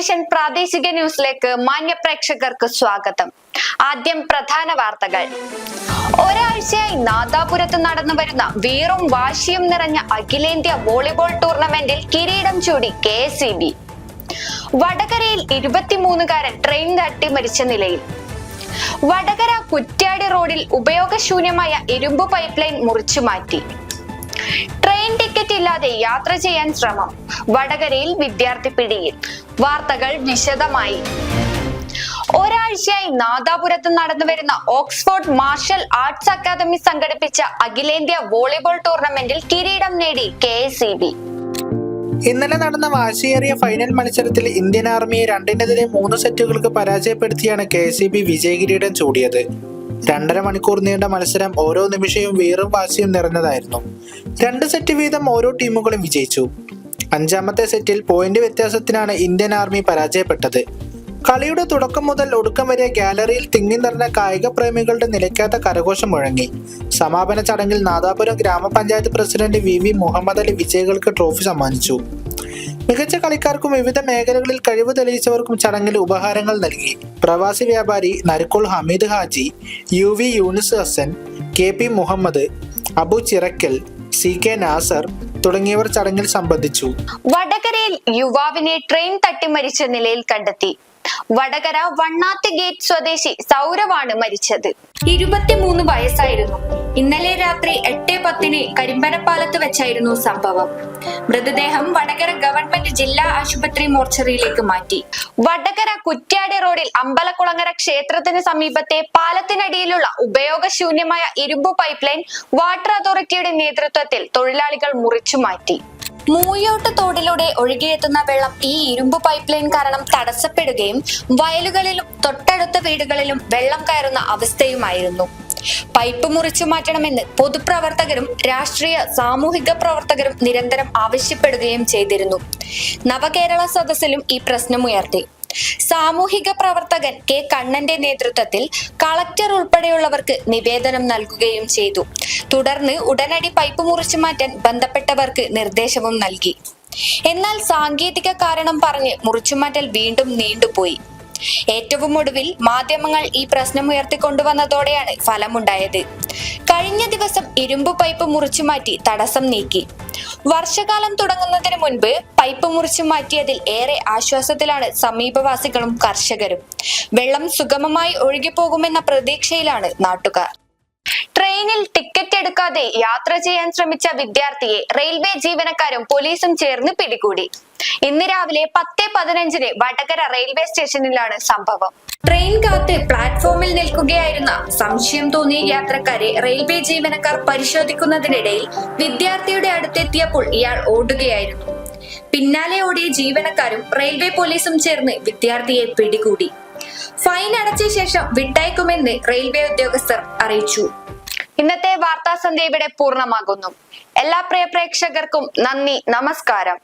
Vision പ്രാദേശിക ന്യൂസിലേക്ക് മാന്യ പ്രേക്ഷകർക്ക് സ്വാഗതം. ആദ്യം പ്രധാന വാർത്തകൾ. ഒരാഴ്ചയായി നാദാപുരത്ത് നടന്നു വരുന്ന വീറും വാശിയും നിറഞ്ഞ അഖിലേന്ത്യാ വോളിബോൾ ടൂർണമെന്റിൽ കിരീടം ചൂടി കെ സി ബി. വടകരയിൽ ഇരുപത്തിമൂന്നുകാരൻ ട്രെയിൻ തട്ടി മരിച്ച നിലയിൽ. വടകര കുറ്റ്യാടി റോഡിൽ ഉപയോഗശൂന്യമായ ഇരുമ്പ് പൈപ്പ് ലൈൻ മുറിച്ചു മാറ്റി ഇല്ലാതെ യാത്ര ചെയ്യാൻ ശ്രമം. വടകരയിൽ വിദ്യാർത്ഥി പിടിയിൽ. വാർത്തകൾ വിശദമായി. ഒരാഴ്ചയായി നാദാപുരത്ത് നടന്നു വരുന്ന ഓക്സ്ഫോർഡ് മാർഷൽ ആർട്സ് അക്കാദമി സംഘടിപ്പിച്ച അഖിലേന്ത്യാ വോളിബോൾ ടൂർണമെന്റിൽ കിരീടം നേടി കെ ഇന്നലെ നടന്ന വാശിയേറിയ ഫൈനൽ മത്സരത്തിൽ ഇന്ത്യൻ ആർമിയെ രണ്ടിനെതിരെ മൂന്ന് സെറ്റുകൾക്ക് പരാജയപ്പെടുത്തിയാണ് കെ സി ബി വിജയകിരീടം ചൂടിയത്. രണ്ടര മണിക്കൂർ നീണ്ട മത്സരം ഓരോ നിമിഷവും വീറും വാശിയും നിറഞ്ഞതായിരുന്നു. രണ്ട് സെറ്റ് വീതം ഓരോ ടീമുകളും വിജയിച്ചു. അഞ്ചാമത്തെ സെറ്റിൽ പോയിന്റ് വ്യത്യാസത്തിനാണ് ഇന്ത്യൻ ആർമി പരാജയപ്പെട്ടത്. കളിയുടെ തുടക്കം മുതൽ ഒടുക്കം വരെ ഗാലറിയിൽ തിങ്ങി നിറഞ്ഞ കായിക പ്രേമികളുടെ നിലയ്ക്കാത്ത കരഘോഷം മുഴങ്ങി. സമാപന ചടങ്ങിൽ നാദാപുരം ഗ്രാമപഞ്ചായത്ത് president V V Muhammad Ali വിജയികൾക്ക് ട്രോഫി സമ്മാനിച്ചു. മികച്ച കളിക്കാർക്കും വിവിധ മേഖലകളിൽ കഴിവ് തെളിയിച്ചവർക്കും ചടങ്ങിൽ ഉപഹാരങ്ങൾ നൽകി. പ്രവാസി വ്യാപാരി Narukkul Hameed Haji U V Yunus Hasan K P Muhammad Abu Chirakkal C K Nasar തുടങ്ങിയവർ ചടങ്ങിൽ സംബന്ധിച്ചു. വടകരയിൽ യുവാവിനെ ട്രെയിൻ തട്ടിമരിച്ച നിലയിൽ കണ്ടെത്തി. വടകര വണ്ണാത്ത് ഗേറ്റ് സ്വദേശി സൗരവാണ് മരിച്ചത്. ഇരുപത്തിമൂന്ന് വയസ്സായിരുന്നു. ഇന്നലെ രാത്രി എട്ട് പത്തിന് കരിമ്പനപ്പാലത്ത് വെച്ചായിരുന്നു സംഭവം. മൃതദേഹം വടകര ഗവൺമെന്റ് ജില്ലാ ആശുപത്രി മോർച്ചറിയിലേക്ക് മാറ്റി. വടകര കുറ്റ്യാടി റോഡിൽ അമ്പലക്കുളങ്ങര ക്ഷേത്രത്തിന് സമീപത്തെ പാലത്തിനടിയിലുള്ള ഉപയോഗശൂന്യമായ ഇരുമ്പ് പൈപ്പ് ലൈൻ വാട്ടർ അതോറിറ്റിയുടെ നേതൃത്വത്തിൽ തൊഴിലാളികൾ മുറിച്ചു മാറ്റി. മൂയോട്ട് തോടിലൂടെ ഒഴുകിയെത്തുന്ന വെള്ളം ഈ ഇരുമ്പ് പൈപ്പ് ലൈൻ കാരണം തടസ്സപ്പെടുകയും വയലുകളിലും തൊട്ടടുത്ത വീടുകളിലും വെള്ളം കയറുന്ന അവസ്ഥയുമായിരുന്നു. പൈപ്പ് മുറിച്ചു മാറ്റണമെന്ന് പൊതുപ്രവർത്തകരും രാഷ്ട്രീയ സാമൂഹിക പ്രവർത്തകരും നിരന്തരം ആവശ്യപ്പെടുകയും ചെയ്തിരുന്നു. നവകേരള സദസ്സിലും ഈ പ്രശ്നമുയർത്തി സാമൂഹിക പ്രവർത്തകൻ കെ കണ്ണന്റെ നേതൃത്വത്തിൽ കളക്ടർ ഉൾപ്പെടെയുള്ളവർക്ക് നിവേദനം നൽകുകയും ചെയ്തു. തുടർന്ന് ഉടനടി പൈപ്പ് മുറിച്ചു മാറ്റാൻ ബന്ധപ്പെട്ടവർക്ക് നിർദ്ദേശവും നൽകി. എന്നാൽ സാങ്കേതിക കാരണം പറഞ്ഞ് മുറിച്ചുമാറ്റൽ വീണ്ടും നീണ്ടുപോയി. ഏറ്റവും ഒടുവിൽ മാധ്യമങ്ങൾ ഈ പ്രശ്നം ഉയർത്തിക്കൊണ്ടുവന്നതോടെയാണ് ഫലമുണ്ടായത്. കഴിഞ്ഞ ദിവസം ഇരുമ്പ് പൈപ്പ് മുറിച്ചു മാറ്റി തടസ്സം നീക്കി. വർഷകാലം തുടങ്ങുന്നതിന് മുൻപ് പൈപ്പ് മുറിച്ചു മാറ്റിയതിൽ ഏറെ ആശ്വാസത്തിലാണ് സമീപവാസികളും കർഷകരും. വെള്ളം സുഗമമായി ഒഴുകിപ്പോകുമെന്ന പ്രതീക്ഷയിലാണ് നാട്ടുകാർ. ട്രെയിനിൽ ടിക്കറ്റ് എടുക്കാതെ യാത്ര ചെയ്യാൻ ശ്രമിച്ച വിദ്യാർത്ഥിയെ റെയിൽവേ ജീവനക്കാരും പോലീസും ചേർന്ന് പിടികൂടി. ഇന്ന് രാവിലെ പത്ത് പതിനഞ്ചിന് വടകര റെയിൽവേ സ്റ്റേഷനിലാണ് സംഭവം. ട്രെയിൻ കാത്ത് പ്ലാറ്റ്ഫോമിൽ നിൽക്കുകയായിരുന്ന സംശയം തോന്നിയ യാത്രക്കാരെ റെയിൽവേ ജീവനക്കാർ പരിശോധിക്കുന്നതിനിടയിൽ വിദ്യാർത്ഥിയുടെ അടുത്തെത്തിയപ്പോൾ ഇയാൾ ഓടുകയായിരുന്നു. പിന്നാലെ ഓടിയ ജീവനക്കാരും റെയിൽവേ പോലീസും ചേർന്ന് വിദ്യാർത്ഥിയെ പിടികൂടി. ഫൈൻ അടച്ച ശേഷം വിട്ടയക്കുമെന്ന് റെയിൽവേ ഉദ്യോഗസ്ഥർ അറിയിച്ചു. ഇന്നത്തെ വാർത്താ സന്ധ്യ ഇവിടെ പൂർണമാകുന്നു. എല്ലാ പ്രിയ പ്രേക്ഷകർക്കും നന്ദി നമസ്കാരം.